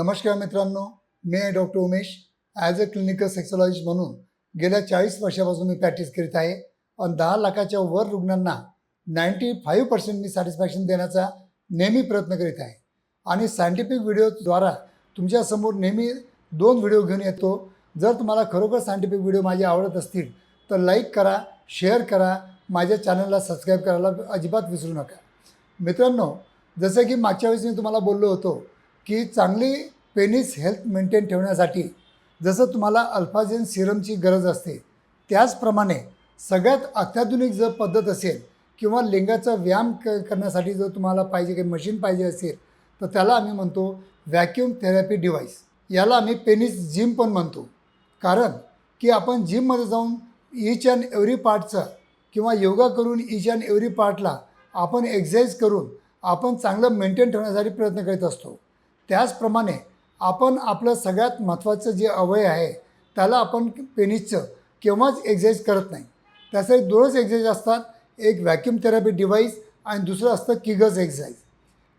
नमस्कार मित्रांनो मी आहे doctor Umesh. As a clinical sexologist म्हणून गेल्या चाळीस वर्षापासून मी प्रॅक्टिस करीत आहे. आणि दहा लाखाच्या वर रुग्णांना नाईंटी फाईव्ह पर्सेंट मी सॅटिस्फॅक्शन देण्याचा नेहमी प्रयत्न करीत आहे. आणि सायंटिफिक व्हिडिओद्वारा तुमच्यासमोर नेहमी दोन व्हिडिओ घेऊन येतो. जर तुम्हाला खरोखर सायंटिफिक व्हिडिओ माझे आवडत असतील तर लाईक करा शेअर करा माझ्या चॅनलला सबस्क्राईब करायला अजिबात विसरू नका. मित्रांनो जसं की मागच्या वेळेस मी तुम्हाला बोललो होतो की चांगली पेनिस हेल्थ मेंटेन ठेवण्यासाठी जसं तुम्हाला अल्फाजेन सिरमची गरज असते त्याचप्रमाणे सगळ्यात अत्याधुनिक जर पद्धत असेल किंवा लिंगाचा व्यायाम क करण्यासाठी जर तुम्हाला पाहिजे काही मशीन पाहिजे असेल तर त्याला आम्ही म्हणतो व्हॅक्यूम थेरपी डिव्हाइस. याला आम्ही पेनिस जिम पण म्हणतो. कारण की आपण जिममध्ये जाऊन ईच अँड एव्हरी पार्टचा किंवा योगा करून ईच अँड एव्हरी पार्टला आपण एक्झरसाईज करून आपण चांगलं मेंटेन ठेवण्यासाठी प्रयत्न करीत असतो. त्याचप्रमाणे आपण आपलं सगळ्यात महत्त्वाचं जे अवय आहे त्याला आपण पेनिसचं केव्हाच एक्झरसाइज करत नाही. त्यासाठी दोनच एक्झरसाइज असतात एक व्हॅक्युम थेरपी डिव्हाइस आणि दुसरं असतं किगल्स एक्झरसाइज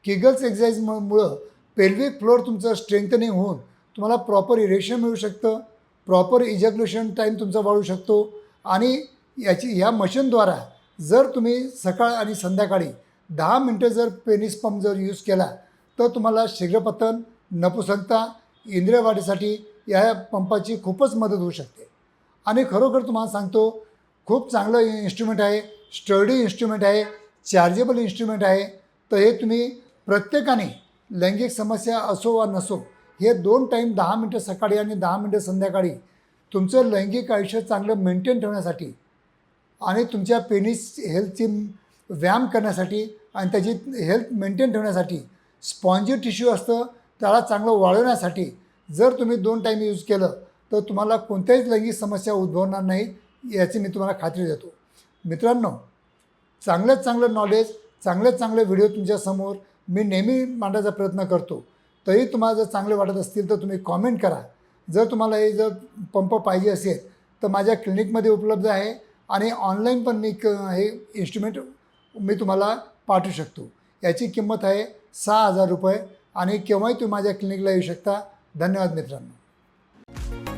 किगल्स एक्झरसाइजमुळं पेल्विक फ्लोअर तुमचं स्ट्रेंथनिंग होऊन तुम्हाला प्रॉपर इरेक्शन मिळू शकतं प्रॉपर इजॅक्युलेशन टाईम तुमचा वाढू शकतो आणि याची ह्या मशीनद्वारा जर तुम्ही सकाळ आणि संध्याकाळी दहा मिनटं जर पेनिस पंप जर यूज केला तर तुम्हाला शीघ्रपतन नपुसकता इंद्रियवाढीसाठी या पंपाची खूपच मदत होऊ शकते. आणि खरोखर तुम्हाला सांगतो खूप चांगलं इन्स्ट्रुमेंट आहे स्टडी इन्स्ट्रुमेंट आहे चार्जेबल इन्स्ट्रुमेंट आहे. तर हे तुम्ही प्रत्येकाने लैंगिक समस्या असो वा नसो हे दोन टाईम दहा मिनटं सकाळी आणि दहा मिनटं संध्याकाळी तुमचं लैंगिक आयुष्य चांगलं मेंटेन ठेवण्यासाठी आणि तुमच्या पेनिस हेल्थची व्यायाम करण्यासाठी आणि त्याची हेल्थ मेंटेन ठेवण्यासाठी स्पॉन्जी टिश्यू असतं त्याला चांगलं वाढवण्यासाठी जर तुम्ही दोन टाईम यूज केलं तर तुम्हाला कोणत्याही लैंगिक समस्या उद्भवणार नाही याची मी तुम्हाला खात्री देतो. मित्रांनो चांगल्यात चांगलं नॉलेज चांगल्यात चांगले व्हिडिओ तुमच्यासमोर मी नेहमी मांडायचा प्रयत्न करतो. तरी तुम्हाला जर चांगले वाटत असतील तर तुम्ही कॉमेंट करा. जर तुम्हाला हे जर पंप पाहिजे असेल तर माझ्या क्लिनिकमध्ये उपलब्ध आहे आणि ऑनलाईन पण मी क हे इन्स्ट्रुमेंट मी तुम्हाला पाठवू शकतो. याची किंमत आहे सहा हजार रुपये आणि केव्हाही तुम्ही माझ्या क्लिनिकला येऊ शकता. धन्यवाद मित्रांनो.